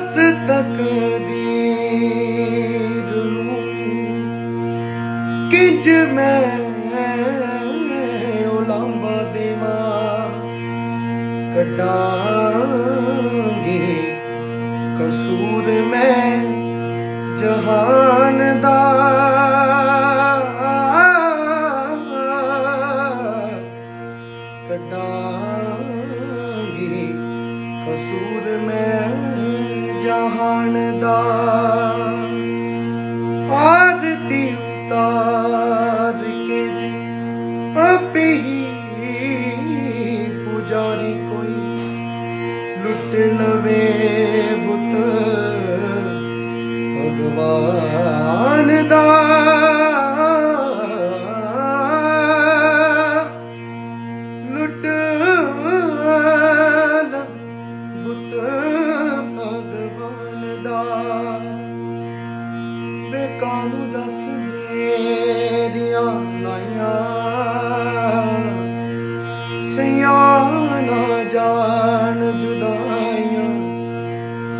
ਦੱਸ ਤਕਦੀਰ ਨੂੰ ਕਿੰਜ ਮੈਂ ਉਲੰਬਾ ਦੇਵਾਂ ਕੱਢਾਂਗੇ। ਕਸੂਰ ਮੈਂ ਜਹਾਨ ਦਾ। ਕੱਢਾਂਗੇ। ਕਸੂਰ ਮੈਂ ਜਹਾਨ ਦਾ ਆਰਤੀ ਉਤਾਰ ਕੇ ਆਪੇ ਹੀ ਪੁਜਾਰੀ ਕੋਈ ਲੁੱਟ ਲਵੇ ਬੁੱਤ। ਭਗਵਾਨ ਦਾ ਵੇ ਕਾਨੂੰ ਦੱਸ ਮੇਰੀਆਂ ਨਾਈਆਂ। ਸਿਆਣਾ ਜਾਣ ਜੁਦਾਈਆਂ।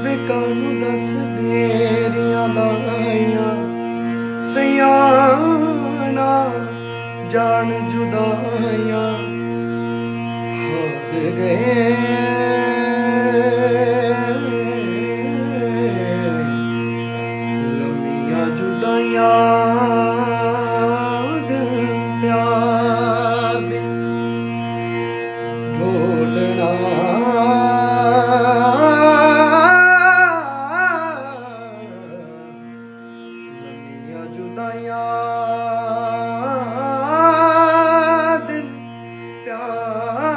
ਵੇ ਕਾਨੂੰ ਦੱਸ ਮੇਰੀਆਂ ਨਾਈਆਂ। ਸਿਆਣਾ ਜਾਣ ਜੁਦਾਈਆਂ। ਹੋ ਗਏ 那样